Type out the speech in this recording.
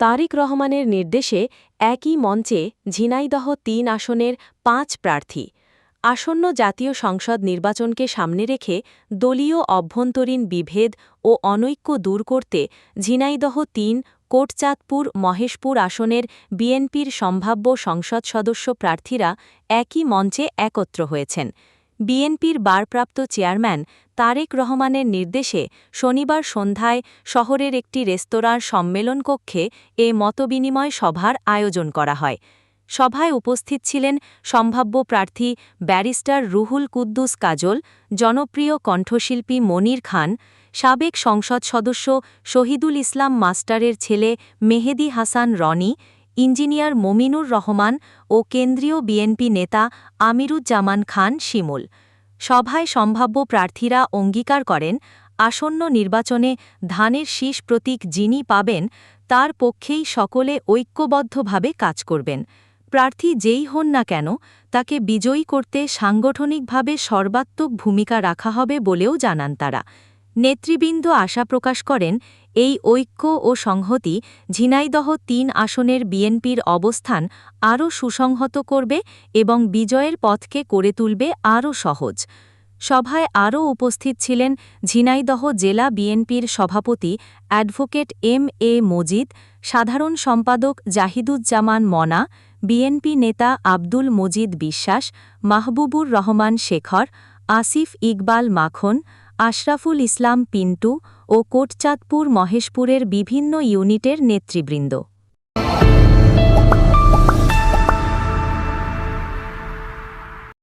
তারিক রহমানের নির্দেশে একই মঞ্চে ঝিনাইদহ তিন আসনের পাঁচ প্রার্থী, আসন্ন জাতীয় সংসদ নির্বাচনকে সামনে রেখে দলীয় অভ্যন্তরীণ বিভেদ ও অনৈক্য দূর করতে ঝিনাইদহ তিন, কোটচাঁদপুর, মহেশপুর আসনের বিএনপির সম্ভাব্য সংসদ সদস্য প্রার্থীরা একই মঞ্চে একত্র হয়েছেন। বিএনপির বারপ্রাপ্ত চেয়ারম্যান তারেক রহমানের নির্দেশে শনিবার সন্ধ্যায় শহরের একটি রেস্তোরাঁর সম্মেলন কক্ষে এ মতবিনিময় সভার আয়োজন করা হয়। সভায় উপস্থিত ছিলেন সম্ভাব্য প্রার্থী ব্যারিস্টার রুহুল কুদ্দুস কাজল, জনপ্রিয় কণ্ঠশিল্পী মনির খান, সাবেক সংসদ সদস্য শহীদুল ইসলাম মাস্টারের ছেলে মেহেদি হাসান রনি ইঞ্জিনিয়ার মমিনুর রহমান ও কেন্দ্রীয় বিএনপি নেতা আমিরুজ্জামান খান শিমুল। সভায় সম্ভাব্য প্রার্থীরা অঙ্গীকার করেন, আসন্ন নির্বাচনে ধানের শীষ প্রতীক যিনি পাবেন, তার পক্ষেই সকলে ঐক্যবদ্ধভাবে কাজ করবেন। প্রার্থী যেই হন না কেন, তাকে বিজয়ী করতে সাংগঠনিকভাবে সর্বাত্মক ভূমিকা রাখা হবে বলেও জানান তারা। নেতৃবৃন্দ আশা প্রকাশ করেন, এই ঐক্য ও সংহতি ঝিনাইদহ তিন আসনের বিএনপির অবস্থান আরও সুসংহত করবে এবং বিজয়ের পথকে করে তুলবে আরও সহজ। সভায় আরও উপস্থিত ছিলেন ঝিনাইদহ জেলা বিএনপির সভাপতি অ্যাডভোকেট এম এ মজিদ, সাধারণ সম্পাদক জাহিদুজ্জামান মনা, বিএনপি নেতা আব্দুল মজিদ বিশ্বাস, মাহবুবুর রহমান শেখর, আসিফ ইকবাল মাখন আশরাফুল ইসলাম পিন্টু ও কোটচাঁদপুর মহেশপুরের বিভিন্ন ইউনিটের নেতৃবৃন্দ।